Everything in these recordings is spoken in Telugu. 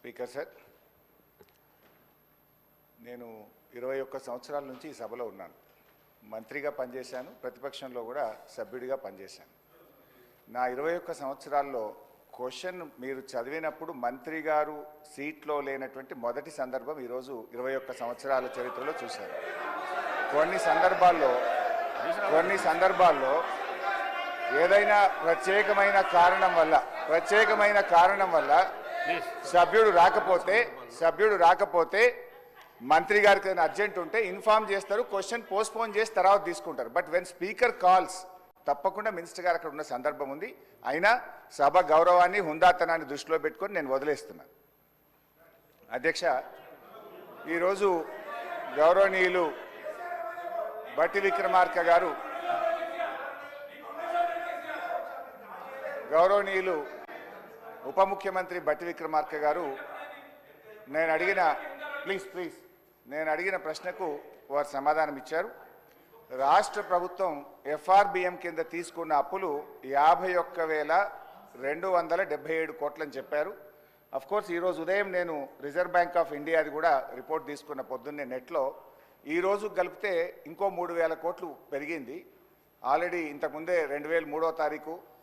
Speaker sir. నేను ఇరవై ఒక్క సంవత్సరాల నుంచి ఈ సభలో ఉన్నాను. మంత్రిగా పనిచేశాను ప్రతిపక్షంలో కూడా సభ్యుడిగా పనిచేశాను. నా ఇరవై ఒక్క సంవత్సరాల్లో క్వశ్చన్ మీరు చదివినప్పుడు మంత్రి గారు సీట్లో లేనటువంటి మొదటి సందర్భం ఈరోజు ఇరవై ఒక్క సంవత్సరాల చరిత్రలో చూశారు కొన్ని సందర్భాల్లో కొన్ని సందర్భాల్లో ఏదైనా ప్రత్యేకమైన కారణం వల్ల ప్రత్యేకమైన కారణం వల్ల సభ్యుడు రాకపోతే సభ్యుడు రాకపోతే మంత్రి గారికి ఏదైనా అర్జెంట్ ఉంటే ఇన్ఫార్మ్ చేస్తారు క్వశ్చన్ పోస్ట్పోన్ చేసి తర్వాత తీసుకుంటారు. బట్ వెన్ స్పీకర్ కాల్స్ తప్పకుండా మినిస్టర్ గారు అక్కడ ఉన్న సందర్భం ఉంది. అయినా సభ గౌరవాన్ని హుందాతనాన్ని దృష్టిలో పెట్టుకొని నేను వదిలేస్తున్నాను అధ్యక్ష ఈరోజు గౌరవనీయులు బట్టి విక్రమార్క గారు గౌరవనీయులు ఉప ముఖ్యమంత్రి బట్టి విక్రమార్క గారు నేను అడిగిన ప్లీజ్ ప్లీజ్ నేను అడిగిన ప్రశ్నకు వారు సమాధానం ఇచ్చారు. రాష్ట్ర ప్రభుత్వం ఎఫ్ఆర్బిఎం కింద తీసుకున్న అప్పులు యాభై ఒక్క వేల రెండు వందల డెబ్బై ఏడు కోట్లని చెప్పారు. అఫ్కోర్స్ ఈరోజు ఉదయం నేను రిజర్వ్ బ్యాంక్ ఆఫ్ ఇండియాది కూడా రిపోర్ట్ తీసుకున్న పొద్దున్నే నెట్లో ఈరోజు కలిపితే ఇంకో మూడు వేల కోట్లు పెరిగింది. ఆల్రెడీ ఇంతకుముందే రెండు వేల మూడో తారీఖు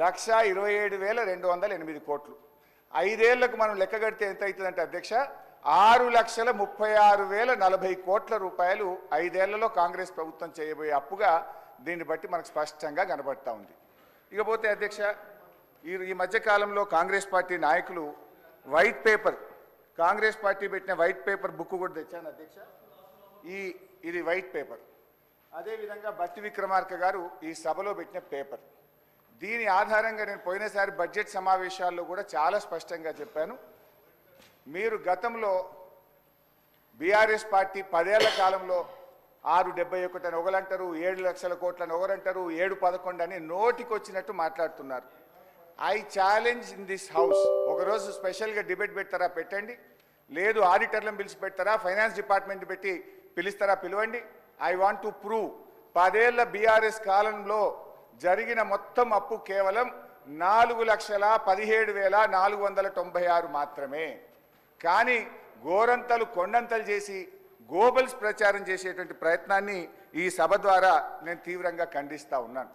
లక్ష ఇరవై ఏడు వేల రెండు వందల ఎనిమిది కోట్లు. ఐదేళ్ళకు మనం లెక్క కడితే ఎంత అవుతుందంటే అధ్యక్ష ఆరు లక్షల ముప్పై ఆరు వేల నలభై కోట్ల రూపాయలు ఐదేళ్ళలో కాంగ్రెస్ ప్రభుత్వం చేయబోయే అప్పుగా దీన్ని బట్టి మనకు స్పష్టంగా కనబడతా ఉంది. ఇకపోతే అధ్యక్ష ఈ ఈ మధ్యకాలంలో కాంగ్రెస్ పార్టీ నాయకులు వైట్ పేపర్ కాంగ్రెస్ పార్టీ పెట్టిన వైట్ పేపర్ బుక్ కూడా తెచ్చాను అధ్యక్ష. ఈ ఇది వైట్ పేపర్. అదేవిధంగా భట్టి విక్రమార్క గారు ఈ సభలో పెట్టిన పేపర్. దీని ఆధారంగా నేను పోయినసారి బడ్జెట్ సమావేశాల్లో కూడా చాలా స్పష్టంగా చెప్పాను. మీరు గతంలో బీఆర్ఎస్ పార్టీ పదేళ్ళ కాలంలో ఆరు డెబ్బై ఒకటి అని ఒకలంటారు ఏడు లక్షల కోట్లని ఒకరంటారు ఏడు పదకొండు అని నోటికి వచ్చినట్టు మాట్లాడుతున్నారు. I challenge in this house. ఒకరోజు స్పెషల్గా డిబేట్ పెడతారా పెట్టండి. లేదు ఆడిటర్లను పిలిచి పెడతారా ఫైనాన్స్ డిపార్ట్మెంట్ పెట్టి పిలుస్తారా పిలవండి. I want to prove. పదేళ్ళ బీఆర్ఎస్ కాలంలో జరిగిన మొత్తం అప్పు కేవలం నాలుగు లక్షల పదిహేడు వేల నాలుగు వందల తొంభై ఆరు మాత్రమే. కానీ గోరంతలు కొండంతలు చేసి గోబల్స్ ప్రచారం చేసేటువంటి ప్రయత్నాన్ని ఈ సభ ద్వారా నేను తీవ్రంగా ఖండిస్తా ఉన్నాను.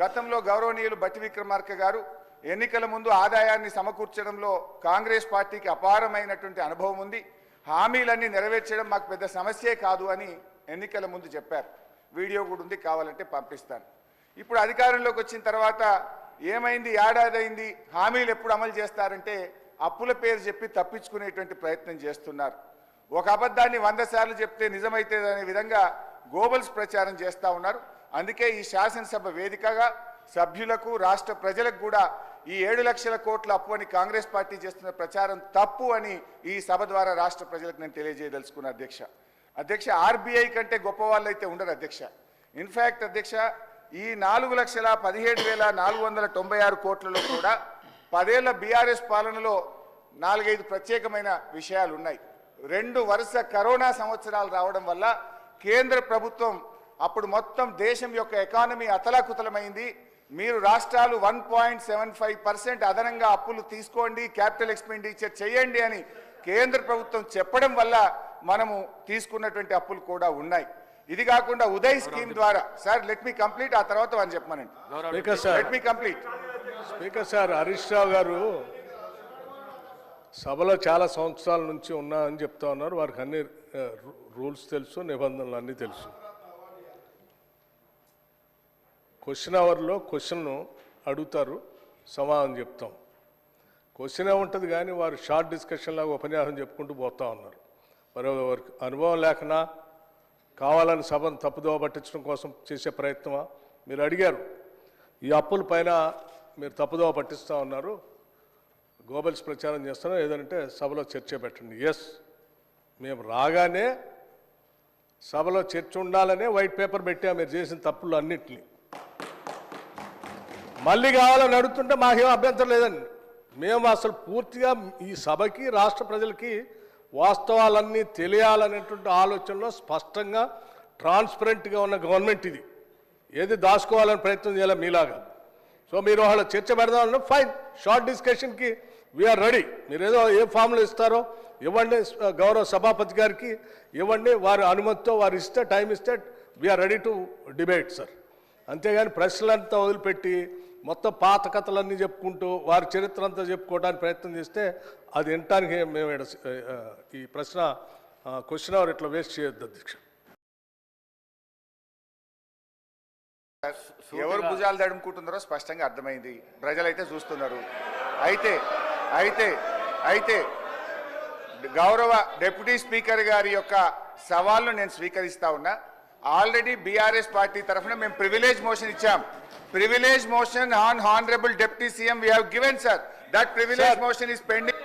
గతంలో గౌరవనీయులు బట్టి విక్రమార్క గారు ఎన్నికల ముందు ఆదాయాన్ని సమకూర్చడంలో కాంగ్రెస్ పార్టీకి అపారమైనటువంటి అనుభవం ఉంది. హామీలన్నీ నెరవేర్చడం మాకు పెద్ద సమస్యే కాదు అని ఎన్నికల ముందు చెప్పారు. వీడియో కూడా ఉంది కావాలంటే పంపిస్తాను. ఇప్పుడు అధికారంలోకి వచ్చిన తర్వాత ఏమైంది ఏడాది అయింది హామీలు ఎప్పుడు అమలు చేస్తారంటే అప్పుల పేరు చెప్పి తప్పించుకునేటువంటి ప్రయత్నం చేస్తున్నారు. ఒక అబద్ధాన్ని వంద సార్లు చెప్తే నిజమైతే అనే విధంగా గోబల్స్ ప్రచారం చేస్తూ ఉన్నారు. అందుకే ఈ శాసనసభ వేదికగా సభ్యులకు రాష్ట్ర ప్రజలకు కూడా ఈ ఏడు లక్షల కోట్ల అప్పు అని కాంగ్రెస్ పార్టీ చేస్తున్న ప్రచారం తప్పు అని ఈ సభ ద్వారా రాష్ట్ర ప్రజలకు నేను తెలియజేయదలుచుకున్న అధ్యక్ష. అధ్యక్ష ఆర్బీఐ కంటే గొప్ప వాళ్ళు అయితే ఉండరు అధ్యక్ష. ఇన్ఫ్యాక్ట్ అధ్యక్ష ఈ నాలుగు లక్షల పదిహేడు వేల నాలుగు వందల తొంభై ఆరు కోట్లలో కూడా పదేళ్ళ బీఆర్ఎస్ పాలనలో నాలుగైదు ప్రత్యేకమైన విషయాలు ఉన్నాయి రెండు వరుస కరోనా సంవత్సరాలు రావడం వల్ల కేంద్ర ప్రభుత్వం అప్పుడు మొత్తం దేశం యొక్క ఎకానమీ అతలాకుతలమైంది. మీరు రాష్ట్రాలు one point seven five percent అదనంగా అప్పులు తీసుకోండి క్యాపిటల్ ఎక్స్పెండిచర్ చేయండి అని కేంద్ర ప్రభుత్వం చెప్పడం వల్ల మనము తీసుకున్నటువంటి అప్పులు కూడా ఉన్నాయి. ఇది కాకుండా ఉదయ్ స్కీమ్ ద్వారా. సార్ లెట్ మీ కంప్లీట్ ఆ తర్వాత అని చెప్పమనండి. Speaker sir. Let me complete speaker sir Harish Rao garu సభలో చాలా సంవత్సరాల నుంచి ఉన్నా అని చెప్తా ఉన్నారు. వారికి అన్ని రూల్స్ తెలుసు నిబంధనలు అన్నీ తెలుసు. క్వశ్చన్ అవర్లో క్వశ్చన్ అడుగుతారు సమాధానం చెప్తాం. క్వశ్చన్ ఉంటుంది కానీ వారు షార్ట్ డిస్కషన్ లాగా ఉపన్యాసం చెప్పుకుంటూ పోతా ఉన్నారు. మరి వారికి అనుభవం లేకనా కావాలని సభను తప్పుదోవ పట్టించడం కోసం చేసే ప్రయత్నమా? మీరు అడిగారు. ఈ అప్పుల పైన మీరు తప్పుదోవ పట్టిస్తూ ఉన్నారు. గోబల్స్ ప్రచారం చేస్తున్నారు ఏదంటే సభలో చర్చ పెట్టండి. ఎస్ మేము రాగానే సభలో చర్చ ఉండాలనే వైట్ పేపర్ పెట్టాము మీరు చేసిన తప్పులు అన్నింటినీ. మళ్ళీ కావాలని అడుగుతుంటే మాకేం అభ్యంతరం లేదండి. మేము అసలు పూర్తిగా ఈ సభకి రాష్ట్ర ప్రజలకి వాస్తవాలన్నీ తెలియాలనేటువంటి ఆలోచనలో స్పష్టంగా ట్రాన్స్పరెంట్గా ఉన్న గవర్నమెంట్ ఇది. ఏది దాచుకోవాలని ప్రయత్నం చేయాలి మీలాగా. సో మీరు వాళ్ళ చర్చ పెడదామన్నా ఫైన్. షార్ట్ డిస్కషన్కి వీఆర్ రెడీ మీరు ఏదో ఏ ఫామ్లో ఇస్తారో ఇవ్వండి గౌరవ సభాపతి గారికి ఇవ్వండి. వారి అనుమతితో వారు ఇస్తే టైం ఇస్తే we're ready to debate sir అంతేగాని ప్రశ్నలంతా వదిలిపెట్టి మొత్తం పాత కథలన్నీ చెప్పుకుంటూ వారి చరిత్ర అంతా చెప్పుకోవడానికి ప్రయత్నం చేస్తే అది వినటానికి మేము ఈ ప్రశ్న క్వశ్చన్ అవర్ ఇట్లా వేస్ట్ చేయొద్దు అధ్యక్ష. ఎవరు భుజాలు తడుముకుంటున్నారో స్పష్టంగా అర్థమైంది. ప్రజలైతే చూస్తున్నారు. అయితే అయితే అయితే గౌరవ డిప్యూటీ స్పీకర్ గారి యొక్క సవాల్ను నేను స్వీకరిస్తా ఉన్నా. ఆల్రెడీ బీఆర్ఎస్ పార్టీ తరఫున మేము ప్రివిలేజ్ మోషన్ ఇచ్చాం. Privilege motion on honourable deputy CM we have given sir that privilege. Motion is pending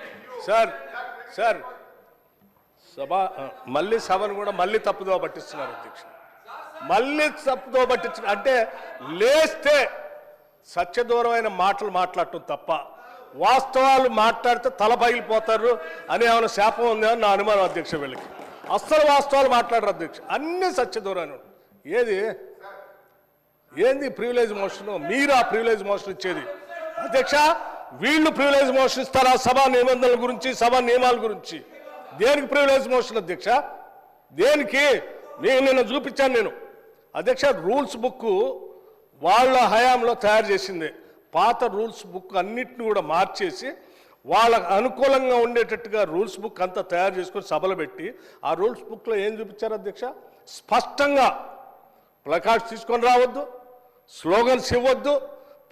sir sir సభ మళ్ళీ సభను కూడా మళ్ళీ తప్పుదో పట్టిస్తున్నారు అధ్యక్ష. మళ్ళీ తప్పుదో పట్టించిన అంటే లేస్తే సత్యదూరమైన మాటలు మాట్లాడటం తప్ప వాస్తవాలు మాట్లాడితే తల పగిలిపోతారు అని ఏమైనా శాపం ఉందా అని నా అనుమానం అధ్యక్ష వీళ్ళకి. అస్సలు వాస్తవాలు మాట్లాడరు అధ్యక్ష. అన్ని సత్యదూరాన్ని ఏది? ఏంది ప్రివిలేజ్ మోషన్ మీరు ఆ ప్రివిలేజ్ మోషన్ ఇచ్చేది. అధ్యక్ష వీళ్ళు ప్రివిలేజ్ మోషన్ ఇస్తారా? సభా నిబంధనల గురించి సభా నియమాల గురించి. దేనికి ప్రివిలేజ్ మోషన్ అధ్యక్ష? దేనికి? నేను నిన్న చూపించాను నేను. అధ్యక్ష రూల్స్ బుక్ వాళ్ళ హయాంలో తయారు చేసింది. పాత రూల్స్ బుక్ అన్నిటిని కూడా మార్చేసి వాళ్ళకు అనుకూలంగా ఉండేటట్టుగా రూల్స్ బుక్ అంతా తయారు చేసుకొని సభలు పెట్టి ఆ రూల్స్ బుక్లో ఏం చూపించారు అధ్యక్ష? స్పష్టంగా ప్లకార్డ్స్ తీసుకొని రావద్దు స్లోగన్స్ ఇవ్వద్దు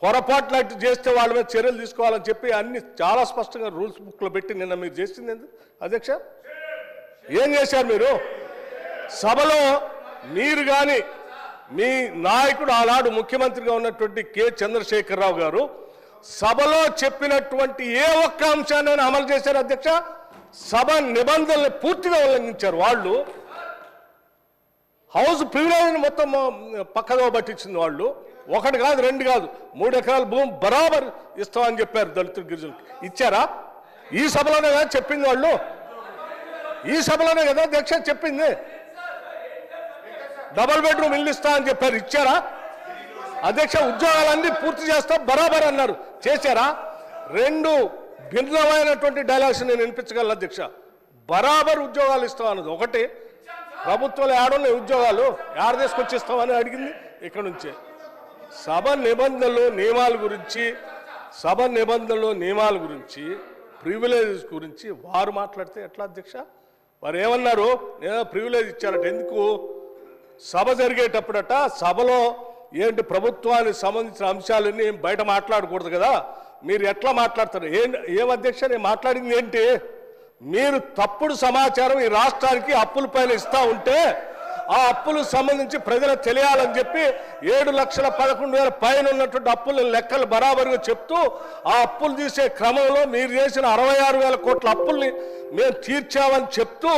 పొరపాట్లు చేస్తే వాళ్ళ మీద చర్యలు తీసుకోవాలని చెప్పి అన్ని చాలా స్పష్టంగా రూల్స్ బుక్లో పెట్టి నిన్న మీరు చేసింది ఎందుకు అధ్యక్ష? ఏం చేశారు మీరు? సభలో మీరు కానీ మీ నాయకుడు ఆనాడు ముఖ్యమంత్రిగా ఉన్నటువంటి కె. చంద్రశేఖరరావు గారు సభలో చెప్పినటువంటి ఏ ఒక్క అంశాన్ని అమలు చేశారు అధ్యక్ష? సభ నిబంధనలు పూర్తిగా ఉల్లంఘించారు వాళ్ళు. హౌస్ ప్రివిలేజ్ని మొత్తం ఆ, పక్కదో పట్టించింది వాళ్ళు. ఒకటి కాదు రెండు కాదు. మూడు ఎకరాల భూమి బరాబర్ ఇస్తామని చెప్పారు దళితుల గిరిజనులకు. ఇచ్చారా? ఈ సభలోనే కదా చెప్పింది వాళ్ళు. ఈ సభలోనే కదా దీక్ష చెప్పింది. డబుల్ బెడ్రూమ్ ఇల్లు ఇస్తా అని చెప్పారు. ఇచ్చారా? అధ్యక్ష ఉద్యోగాలన్నీ పూర్తి చేస్తా బరాబర్ అన్నారు. చేశారా? రెండు భిన్నమైనటువంటి డైలాగ్స్ నేను వినిపించగలను అధ్యక్ష. బరాబర్ ఉద్యోగాలు ఇస్తాం అన్నది ఒకటి. ప్రభుత్వాలు ఏడున్నాయి ఉద్యోగాలు? ఏడ తీసుకొచ్చి ఇస్తామని అడిగింది ఇక్కడ నుంచే. సభ నిబంధనలు నియమాల గురించి సభ నిబంధనలు నియమాల గురించి ప్రివిలేజెస్ గురించి వారు మాట్లాడితే ఎట్లా అధ్యక్ష? వారు ఏమన్నారు? నేను ప్రివిలేజ్ ఇచ్చారట. ఎందుకు? సభ జరిగేటప్పుడట సభలో ఏంటి ప్రభుత్వానికి సంబంధించిన అంశాలన్నీ బయట మాట్లాడకూడదు కదా? మీరు ఎట్లా మాట్లాడతారు? ఏం ఏం అధ్యక్ష నేను మాట్లాడింది ఏంటి? మీరు తప్పుడు సమాచారం ఈ రాష్ట్రానికి అప్పుల పైన ఇస్తా ఉంటే ఆ అప్పులకు సంబంధించి ప్రజలకు తెలియాలని చెప్పి ఏడు లక్షల పదకొండు వేల పైన ఉన్నటువంటి అప్పుల లెక్కలు బరాబరుగా చెప్తూ ఆ అప్పులు తీసే క్రమంలో మీరు చేసిన అరవై ఆరు వేల కోట్ల అప్పుల్ని మేము తీర్చామని చెప్తూ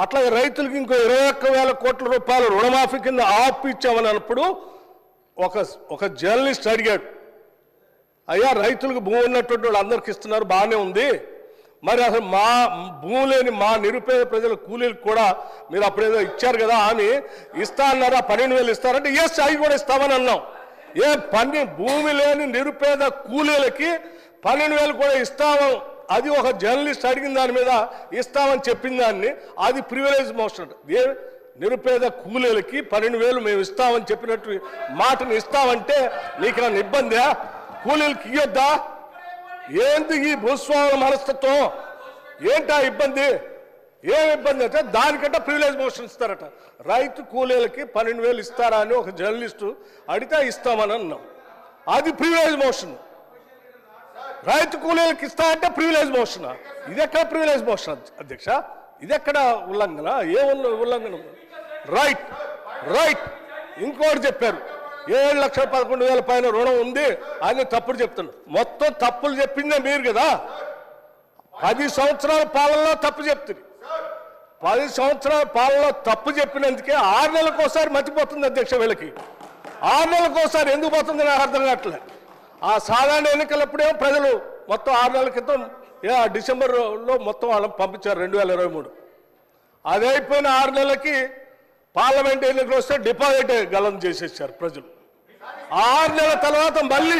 అట్లాగే రైతులకు ఇంకో ఇరవై ఒక్క వేల కోట్ల రూపాయలు రుణమాఫీ కింద ఆపు ఇచ్చామని అన్నప్పుడు ఒక ఒక జర్నలిస్ట్ అడిగాడు అయ్యా రైతులకు భూమి ఉన్నటువంటి వాళ్ళు అందరికి ఇస్తున్నారు బాగానే ఉంది. మరి అసలు మా భూమి లేని మా నిరుపేద ప్రజల కూలీలకు కూడా మీరు అప్పుడేదో ఇచ్చారు కదా అని ఇస్తా అన్నారా? పన్నెండు వేలు ఇస్తారంటే ఎస్ అవి కూడా ఇస్తామని అన్నాం. ఏ పని భూమి లేని నిరుపేద కూలీలకి పన్నెండు వేలు కూడా ఇస్తాము. అది ఒక జర్నలిస్ట్ అడిగిన దాని మీద ఇస్తామని చెప్పిన దాన్ని అది ప్రివిలేజ్ మోషన్. ఏ నిరుపేద కూలీలకి పన్నెండు వేలు మేము ఇస్తామని చెప్పినట్టు మాటను ఇస్తామంటే నీకేమైనా ఇబ్బందా? కూలీలకి ఇయ్యొద్దా? ఏంటి ఈ భూస్వాముల మనస్తత్వం? ఏంటా ఇబ్బంది? ఏం ఇబ్బంది అంటే దానికంటే ప్రివిలేజ్ మోషన్ ఇస్తారట. రైతు కూలీలకి పన్నెండు వేలు ఇస్తారా అని ఒక జర్నలిస్టు అడిగితే ఇస్తామని అన్నాం. అది ప్రివిలేజ్ మోషన్ రైతు కూలీలకు ఇస్తా అంటే ప్రివిలేజ్ మోషన్ ఇది ఎక్కడ ప్రివిలేజ్ మోషన్ అధ్యక్ష? ఇది ఎక్కడ ఉల్లంఘన? ఏ ఉల్లంఘన? రైట్ రైట్ ఇంకోటి చెప్పారు. ఏడు లక్షల పదకొండు వేల పైన రుణం ఉంది అని తప్పుడు చెప్తున్నారు మొత్తం తప్పులు చెప్పిందే మీరు కదా? పది సంవత్సరాల పాలనలో తప్పు చెప్తుంది. పది సంవత్సరాల పాలనలో తప్పు చెప్పినందుకే ఆరు నెలలకోసారి మర్చిపోతుంది అధ్యక్ష వీళ్ళకి. ఆరు నెలలకోసారి ఎందుకు పోతుంది నాకు అర్థం కావట్లే. ఆ సాధారణ ఎన్నికలప్పుడేమో ప్రజలు మొత్తం ఆరు నెలల క్రితం ఆ డిసెంబర్లో మొత్తం వాళ్ళని పంపించారు రెండు వేల ఇరవై మూడు. అది అయిపోయిన ఆరు నెలలకి పార్లమెంట్ ఎన్నికలు వస్తే డిపాజిట్ గలం చేసేసారు ప్రజలు. ఆరు నెలల తర్వాత మళ్ళీ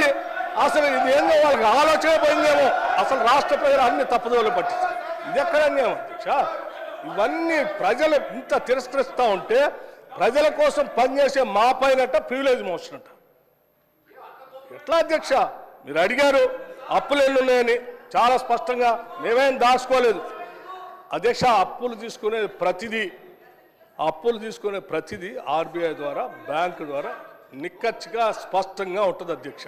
అసలు ఇది ఏందో వాళ్ళకి ఆలోచన పోయిందేమో. అసలు రాష్ట్ర ప్రజలు అన్ని తప్పుదోలు పట్టించారు. ఇది ఎక్కడ అన్యాయం అధ్యక్ష? ఇవన్నీ ప్రజలు ఇంత తిరస్కరిస్తూ ఉంటే ప్రజల కోసం పనిచేసే మా పైనట ప్రివిలేజ్ మోషన్ అంట ఎట్లా అధ్యక్ష? మీరు అడిగారు అప్పులు ఎన్ని ఉన్నాయని చాలా స్పష్టంగా మేమేం దాచుకోలేదు. అధ్యక్ష అప్పులు తీసుకునేది ప్రతిదీ అప్పులు తీసుకునే ప్రతిదీ ఆర్బీఐ ద్వారా బ్యాంకు ద్వారా నిక్కచ్చిగా స్పష్టంగా ఉంటుంది అధ్యక్ష.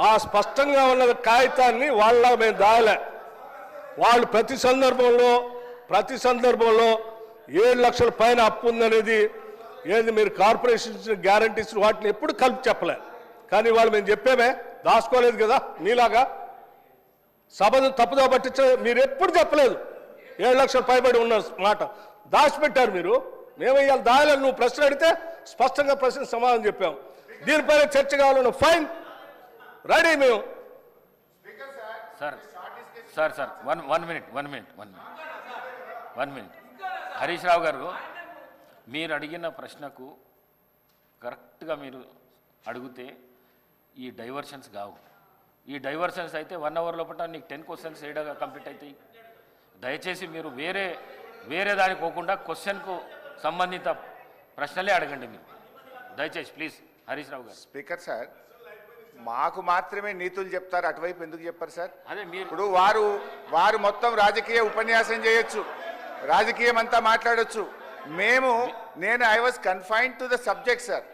ఆ స్పష్టంగా ఉన్న కాగితాన్ని వాళ్ళ మేము దాయలే. వాళ్ళు ప్రతి సందర్భంలో ప్రతి సందర్భంలో ఏడు లక్షల పైన అప్పు ఉందనేది ఏది మీరు కార్పొరేషన్ ఇచ్చిన గ్యారంటీస్ వాటిని ఎప్పుడు కలిపి చెప్పలే. కానీ వాళ్ళు మేము చెప్పేమే దాచుకోలేదు కదా మీలాగా. సభను తప్పుదో పట్టించలేదు మీరు ఎప్పుడు చెప్పలేదు. ఏడు లక్షల పైబడి ఉన్న మాట. దాచిపెట్టారు మీరు. మేము ఇవాళ దాయాలని నువ్వు ప్రశ్న అడిగితే స్పష్టంగా ప్రశ్న సమాధానం చెప్పాం. దీనిపైన చర్చ కావాలను ఫైన్ రెడీ మేము. Sir sir sir one one minute one minute one minute one minute. Harish Rao garu మీరు అడిగిన ప్రశ్నకు కరెక్ట్గా మీరు అడిగితే ఈ డైవర్షన్స్ కావు. ఈ డైవర్షన్స్ అయితే వన్ అవర్ లోపల నీకు టెన్ క్వశ్చన్స్ ఏడాగా కంప్లీట్ అవుతాయి. దయచేసి మీరు వేరే వేరే దానికి పోకుండా క్వశ్చన్కు సంబంధిత ప్రశ్నలే అడగండి మీరు. దయచేసి ప్లీజ్ హరీష్ రావు గారు. స్పీకర్ సార్ మాకు మాత్రమే నీతులు చెప్తారు అటువైపు ఎందుకు చెప్పారు సార్? అదే మీరు ఇప్పుడు వారు వారు మొత్తం రాజకీయ ఉపన్యాసం చేయొచ్చు రాజకీయం అంతా మాట్లాడొచ్చు. మేము నేను I was confined to the subject sir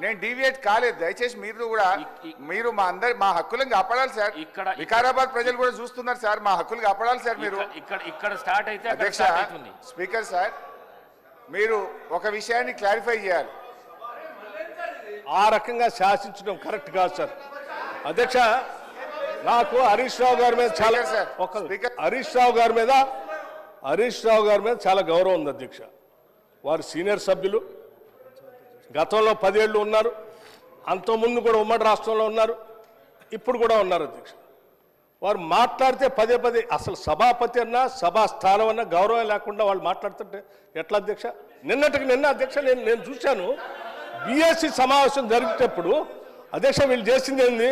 నేను డీవియేట్ కాలేదు. దయచేసి మీరు కూడా మీరు మా అందరి మా హక్కులను కాపాడాలి సార్. ఇక్కడ- వికారాబాద్ ప్రజలు కూడా చూస్తున్నారు సార్. మా హక్కులు కాపాడాలి సార్ మీరు. ఇక్కడ- ఇక్కడ స్టార్ట్ అయితే అధ్యక్ష స్టార్ట్ అవుతుంది. స్పీకర్ సార్ మీరు ఒక విషయాన్ని క్లారిఫై చేయాలి. ఆ రకంగా శాసించడం కరెక్ట్ కాదు సార్. అధ్యక్ష నాకు హరీష్ రావు గారి మీద చాలా సార్. హరీష్ రావు గారి మీద హరీష్ రావు గారి మీద చాలా గౌరవం ఉంది అధ్యక్ష. వారు సీనియర్ సభ్యులు. గతంలో పదేళ్ళు ఉన్నారు. అంతకుముందు కూడా ఉమ్మడి రాష్ట్రంలో ఉన్నారు. ఇప్పుడు కూడా ఉన్నారు అధ్యక్ష. వారు మాట్లాడితే పదే పదే అసలు సభాపతి అన్నా సభా స్థానం అన్నా గౌరవం లేకుండా వాళ్ళు మాట్లాడుతుంటే ఎట్లా అధ్యక్ష? నిన్నటికి నిన్న అధ్యక్ష నేను నేను చూశాను. బీఎస్సీ సమావేశం జరిగేటప్పుడు అధ్యక్ష వీళ్ళు చేసింది ఏంది?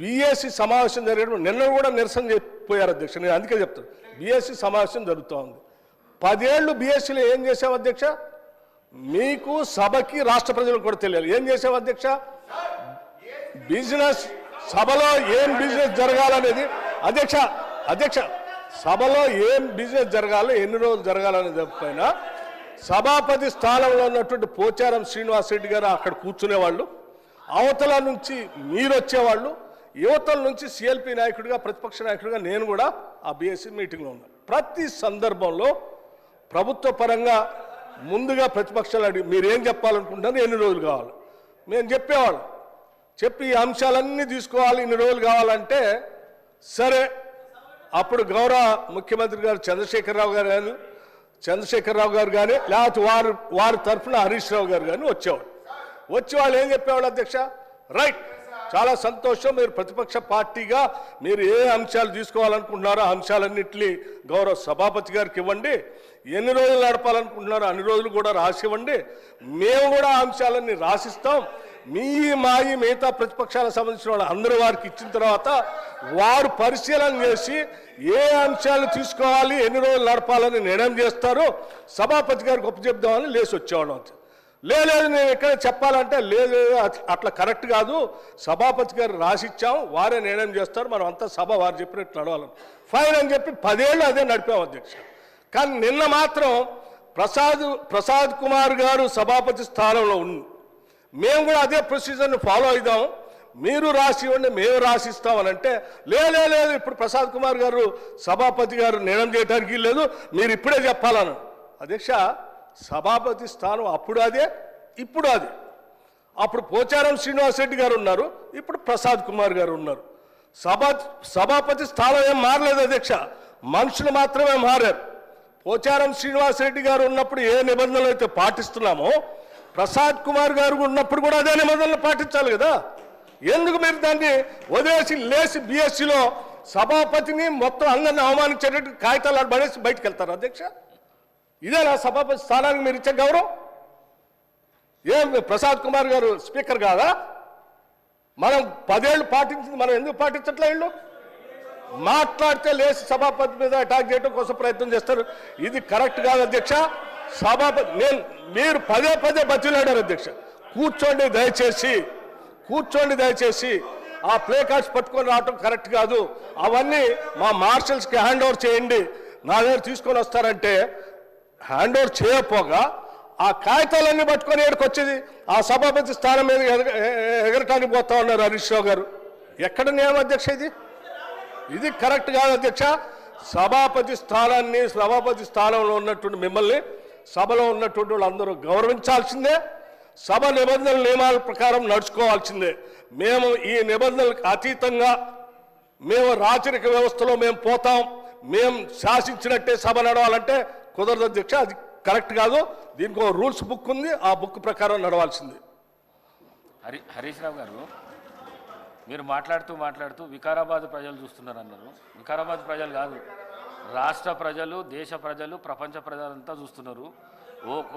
బీఎస్సీ సమావేశం జరిగేటప్పుడు నిన్న కూడా నిరసన చెప్పిపోయారు అధ్యక్ష. నేను అందుకే చెప్తాను బీఎస్సీ సమావేశం జరుగుతూ ఉంది పదేళ్ళు బీఎస్సీలో ఏం చేసావు అధ్యక్ష? మీకు సభకి రాష్ట్ర ప్రజలకు కూడా తెలియాలి. ఏం చేసావు అధ్యక్ష? బిజినెస్ సభలో ఏం బిజినెస్ జరగాలనేది. అధ్యక్ష అధ్యక్ష సభలో ఏం బిజినెస్ జరగాలో ఎన్ని రోజులు జరగాలనేది పైన సభాపతి స్థానంలో ఉన్నటువంటి పోచారం శ్రీనివాస్ రెడ్డి గారు అక్కడ కూర్చునేవాళ్ళు అవతల నుంచి మీరు వచ్చేవాళ్ళు యువతల నుంచి సిఎల్పి నాయకుడిగా ప్రతిపక్ష నాయకుడిగా నేను కూడా ఆ బీఎస్సీ మీటింగ్లో ఉన్నాను ప్రతి సందర్భంలో ప్రభుత్వ పరంగా ముందుగా ప్రతిపక్షాలు అడిగి మీరేం చెప్పాలనుకుంటున్నారు? ఎన్ని రోజులు కావాలి? మేము చెప్పేవాళ్ళం. చెప్పి ఈ అంశాలన్నీ తీసుకోవాలి ఇన్ని రోజులు కావాలంటే సరే. అప్పుడు గౌరవ ముఖ్యమంత్రి గారు చంద్రశేఖరరావు గారు కానీ చంద్రశేఖరరావు గారు కానీ లేకపోతే వారు వారి తరఫున హరీష్ రావు గారు కానీ వచ్చేవాడు వచ్చి వాళ్ళు ఏం చెప్పేవాళ్ళు అధ్యక్ష? రైట్. చాలా సంతోషం. మీరు ప్రతిపక్ష పార్టీగా మీరు ఏ అంశాలు తీసుకోవాలనుకుంటున్నారో ఆ అంశాలన్నింటినీ గౌరవ సభాపతి గారికి ఇవ్వండి. ఎన్ని రోజులు నడపాలనుకుంటున్నారో అన్ని రోజులు కూడా రాసివ్వండి మేము కూడా అంశాలన్నీ రాసిస్తాం. మీ మాయి మిగతా ప్రతిపక్షాలకు సంబంధించిన వాళ్ళు అందరూ వారికి ఇచ్చిన తర్వాత వారు పరిశీలన చేసి ఏ అంశాలు తీసుకోవాలి ఎన్ని రోజులు నడపాలని నిర్ణయం చేస్తారో సభాపతి గారికి గొప్ప చెప్దామని లేచి వచ్చేవాళ్ళం లేదు నేను ఇక్కడ చెప్పాలంటే లేదు అట్లా కరెక్ట్ కాదు. సభాపతి గారు రాసిచ్చాం వారే నిర్ణయం చేస్తారు మనం అంతా సభ వారు చెప్పినట్టు నడవాలని ఫైన్ అని చెప్పి పదేళ్ళు అదే నడిపాం అధ్యక్ష. కానీ నిన్న మాత్రం ప్రసాద్ ప్రసాద్ కుమార్ గారు సభాపతి స్థానంలో ఉన్న మేము కూడా అదే ప్రొసీజర్ని ఫాలో అవుదాం మీరు రాసి ఇవ్వండి మేము రాసిస్తామనంటే అంటే లేదు లేదు ఇప్పుడు ప్రసాద్ కుమార్ గారు సభాపతి గారు నిర్ణయం చేయడానికి లేదు మీరు ఇప్పుడే చెప్పాలను. అధ్యక్ష సభాపతి స్థానం అప్పుడు అదే ఇప్పుడు అదే. అప్పుడు పోచారం శ్రీనివాసరెడ్డి గారు ఉన్నారు ఇప్పుడు ప్రసాద్ కుమార్ గారు ఉన్నారు. సభా సభాపతి స్థానం ఏం మారలేదు అధ్యక్ష మనుషులు మాత్రమే మారారు. పోచారం శ్రీనివాసరెడ్డి గారు ఉన్నప్పుడు ఏ నిబంధనలు అయితే పాటిస్తున్నామో ప్రసాద్ కుమార్ గారు ఉన్నప్పుడు కూడా అదే నిబంధనలు పాటించాలి కదా. ఎందుకు మీరు దాన్ని వదిలేసి లేచి బీఎస్సీలో సభాపతిని మొత్తం అందరిని అవమానించేటట్టు కాగితాలు పడేసి బయటకు వెళ్తారు అధ్యక్ష? ఇదేనా సభాపతి స్థానానికి మీరు ఇచ్చే గౌరవం? ఏం ప్రసాద్ కుమార్ గారు స్పీకర్ కాదా? మనం పదేళ్ళు పాటించింది మనం ఎందుకు పాటించట్లే వీళ్ళు? మాట్లాడితే లేచి సభాపతి మీద అటాక్ చేయడం కోసం ప్రయత్నం చేస్తారు. ఇది కరెక్ట్ కాదు అధ్యక్ష. సభాపతి నేను మీరు పదే పదే బతిలాడారు అధ్యక్ష. కూర్చోండి దయచేసి. కూర్చోండి దయచేసి. ఆ ప్లే కార్డ్స్ పట్టుకొని రావటం కరెక్ట్ కాదు. అవన్నీ మా మార్షల్స్కి హ్యాండ్ ఓవర్ చేయండి. నా దగ్గర తీసుకొని వస్తారంటే హ్యాండ్ ఓవర్ చేయకపోగా ఆ కాగితాలన్నీ పట్టుకొని ఏడుకొచ్చేది. ఆ సభాపతి స్థానం మీద ఎగ- ఎగరటానికి పోతా ఉన్నారు హరీష్ రావు గారు. ఎక్కడ నియమ అధ్యక్ష ఇది? ఇది కరెక్ట్ కాదు అధ్యక్ష. సభాపతి స్థానాన్ని సభాపతి స్థానంలో ఉన్నటువంటి మిమ్మల్ని సభలో ఉన్నటువంటి వాళ్ళందరూ గౌరవించాల్సిందే. సభ నిబంధనల నియమాల ప్రకారం నడుచుకోవాల్సిందే. మేము ఈ నిబంధనలకు అతీతంగా మేము రాచరిక వ్యవస్థలో మేము పోతాం. మేము శాసించినట్టే సభ నడవాలంటే కుదరదు అధ్యక్ష అది కరెక్ట్ కాదు. దీనికి ఒక రూల్స్ బుక్ ఉంది ఆ బుక్ ప్రకారం నడవాల్సింది. హరి హరీష్ రావు గారు మీరు మాట్లాడుతూ మాట్లాడుతూ వికారాబాద్ ప్రజలు చూస్తున్నారు అన్నారు వికారాబాద్ ప్రజలు కాదు రాష్ట్ర ప్రజలు దేశ ప్రజలు ప్రపంచ ప్రజలంతా చూస్తున్నారు.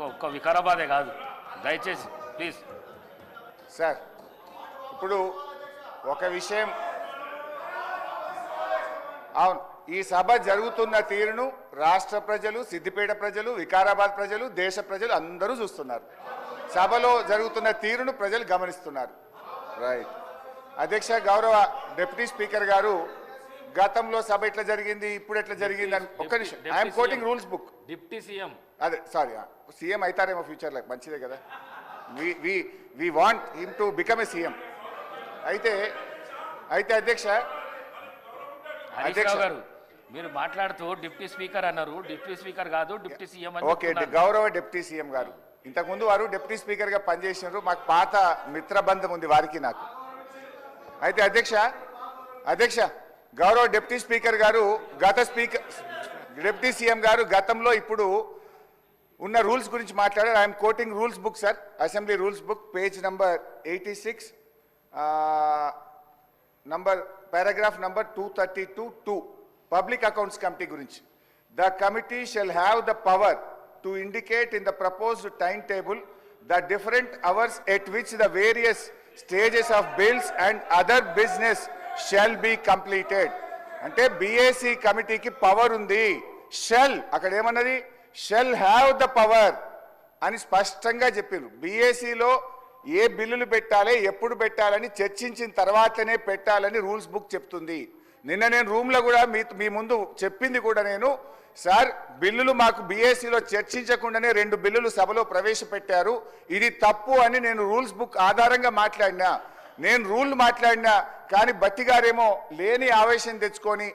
ఒక్క వికారాబాదే కాదు. దయచేసి ప్లీజ్. సార్ ఇప్పుడు ఒక విషయం. అవును ఈ సభ జరుగుతున్న తీరును రాష్ట్ర ప్రజలు సిద్దిపేట ప్రజలు వికారాబాద్ ప్రజలు దేశ ప్రజలు అందరూ చూస్తున్నారు. సభలో జరుగుతున్న తీరును ప్రజలు గమనిస్తున్నారు. రైట్ అధ్యక్ష గౌరవ డిప్యూటీ స్పీకర్ గారు గతంలో సభ ఎట్లా జరిగింది ఇప్పుడు ఎట్లా జరిగింది అని ఒక్క నిమిషం. I'm quoting. Rules book deputy CM అదే సారీ సీఎం అవుతారేమో ఫ్యూచర్లో మంచిదే కదా. We we we want him to become a CM అయితే అయితే అధ్యక్ష అధ్యక్ష. గారు మీరు మాట్లాడుతూ డిప్టీ స్పీకర్ అన్నారు. డిప్టీ స్పీకర్ కాదు డిప్టీ సీఎం ఓకే. గౌరవ డిప్యూటీ సీఎం గారు. ఇంతకుముందు వారు డిప్యూటీ స్పీకర్గా పనిచేసినారు. మాకు పాత మిత్రబంధం ఉంది వారికి నాకు. అయితే అధ్యక్ష అధ్యక్ష గౌరవ డిప్యూటీ స్పీకర్ గారు గత స్పీకర్ డిప్యూటీ సీఎం గారు గతంలో ఇప్పుడు ఉన్న రూల్స్ గురించి మాట్లాడారు. I'm quoting rules book sir. Assembly rules book page number eighty six number paragraph number two thirty two two. Public accounts committee గురించి. The committee shall have the power to indicate in the proposed time table the different hours at which the various stages of bills and other business shall be completed. అంటే బీఏసీ కమిటీకి పవర్ ఉంది. షెల్ అక్కడ ఏమన్నది? షెల్ హ్యావ్ ద పవర్ అని స్పష్టంగా చెప్పారు బీఏసీలో ఏ బిల్లులు పెట్టాలి ఎప్పుడు పెట్టాలని చర్చించిన తర్వాతనే పెట్టాలని రూల్స్ బుక్ చెప్తుంది. నిన్న నేను రూమ్లో కూడా మీ మీ ముందు చెప్పింది కూడా నేను. సార్ బిల్లులు మాకు బీఏసీలో చర్చించకుండానే రెండు బిల్లులు సభలో ప్రవేశపెట్టారు. ఇది తప్పు అని నేను రూల్స్ బుక్ ఆధారంగా మాట్లాడినా. నేను రూల్ మాట్లాడినా కానీ బట్టి గారేమో లేని ఆవేశం తెచ్చుకొని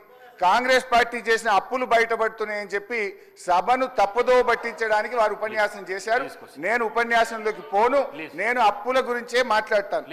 కాంగ్రెస్ పార్టీ చేసిన అప్పులు బయటపడుతున్నాయని చెప్పి సభను తప్పుదో పట్టించడానికి వారు ఉపన్యాసం చేశారు. నేను ఉపన్యాసంలోకి పోను. నేను అప్పుల గురించే మాట్లాడతాను.